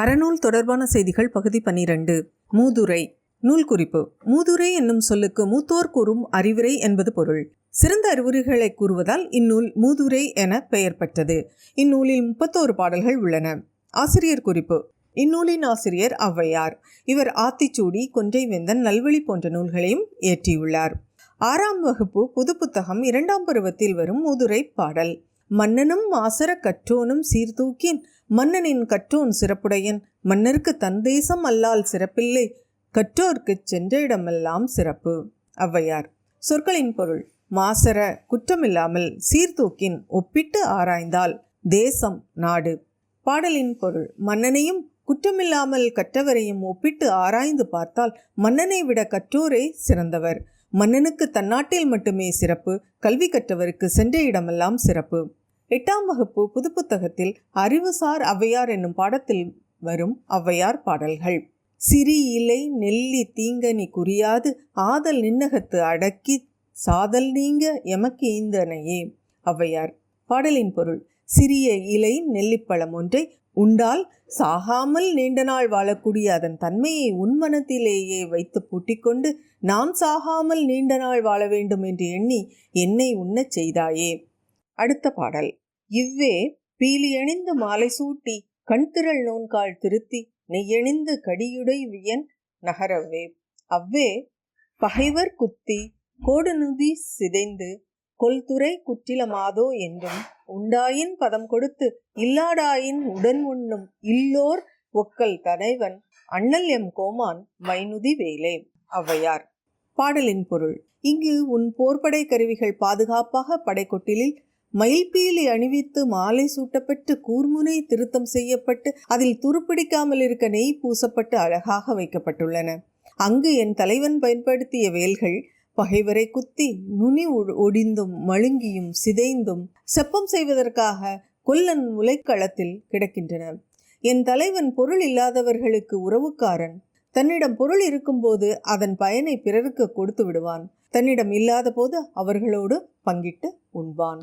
அறநூல் தொடர்பான செய்திகள் பகுதி பன்னிரண்டு. மூதுரை. நூல் குறிப்பு. மூதுரை என்னும் சொல்லுக்கு மூத்தோர் கூறும் அறிவுரை என்பது பொருள். சிறந்த அறிவுரைகளை கூறுவதால் இந்நூல் மூதுரை என பெயர் பெற்றது. இந்நூலில் முப்பத்தோரு பாடல்கள் உள்ளன. ஆசிரியர் குறிப்பு. இந்நூலின் ஆசிரியர் ஔவையார். இவர் ஆத்திச்சூடி கொன்றைவேந்தன் நல்வழி போன்ற நூல்களையும் இயற்றியுள்ளார். ஆறாம் வகுப்பு புது புத்தகம் இரண்டாம் பருவத்தில் வரும் மூதுரை பாடல். மன்னனும் ஆசர கற்றோனும் சீர்தூக்கின் மன்னனின் கற்றோன் சிறப்புடையன் மன்னருக்கு தன் தேசம் அல்லால் சிறப்பில்லை கற்றோர்க்குச் சென்ற இடமெல்லாம் சிறப்பு. ஔவையார் சொற்களின் பொருள் மாசர குற்றமில்லாமல் சீர்தூக்கின் ஒப்பிட்டு ஆராய்ந்தால் தேசம் நாடு. பாடலின் பொருள் மன்னனையும் குற்றமில்லாமல் கற்றவரையும் ஒப்பிட்டு ஆராய்ந்து பார்த்தால் மன்னனை விட கற்றோரே சிறந்தவர். மன்னனுக்கு தன்னாட்டில் மட்டுமே சிறப்பு கல்வி கற்றவருக்கு சென்ற இடமெல்லாம் சிறப்பு. எட்டாம் வகுப்பு புது புத்தகத்தில் அறிவுசார் ஔவையார் என்னும் பாடத்தில் வரும் ஔவையார் பாடல்கள். சிறி இலை நெல்லி தீங்கனி குறியாது ஆதல் நின்னகத்து அடக்கி சாதல் நீங்க எமக்கு ஈந்தனையே ஔவையார் பாடலின் பொருள் சிறிய இலை நெல்லிப்பழம் ஒன்றை உண்டால் சாகாமல் நீண்ட நாள் வாழக்கூடிய அதன் தன்மையை உன்மனத்திலேயே வைத்து பூட்டிக்கொண்டு நாம் சாகாமல் நீண்ட நாள் வாழ வேண்டும் என்று எண்ணி என்னை உண்ணச் செய்தாயே அடுத்த பாடல். இவ்வே பீலியணிந்து மாலை சூட்டி கண்திரள் நோன்கால் திருத்தி நெய்யணிந்து கடியுடை வியன் நகரவே அவ்வே பகைவர் குத்தி கோடுநுதி சிதைந்து கொல்துறை குற்றிலமாதோ என்றும் உண்டாயின் பதம் கொடுத்து இல்லாடாயின் உடன் உண்ணும் இல்லோர் ஒக்கல் தலைவன் அண்ணல் எம் கோமான் மைனுதி வேலே. ஔவையார் பாடலின் பொருள். இங்கு உன் போர்ப்படை கருவிகள் பாதுகாப்பாக படைக்கொட்டிலில் மயில்பீலி அணிவித்து மாலை சூட்டப்பட்டு கூர்முனை திருத்தம் செய்யப்பட்டு அதில் துருப்பிடிக்காமல் இருக்க நெய் பூசப்பட்டு அழகாக வைக்கப்பட்டுள்ளன. அங்கு என் தலைவன் பயன்படுத்திய வேல்கள் பகைவரை குத்தி நுனி ஒ- ஒடிந்தும் மழுங்கியும் சிதைந்தும் செப்பம் செய்வதற்காக கொல்லன் முலைக்களத்தில் கிடக்கின்றன. என் தலைவன் பொருள் இல்லாதவர்களுக்கு உறவுக்காரன். தன்னிடம் பொருள் இருக்கும்போது அதன் பயனை பிறருக்கு கொடுத்து விடுவான். தன்னிடம் இல்லாத போது அவர்களோடு பங்கிட்டு உண்பான்.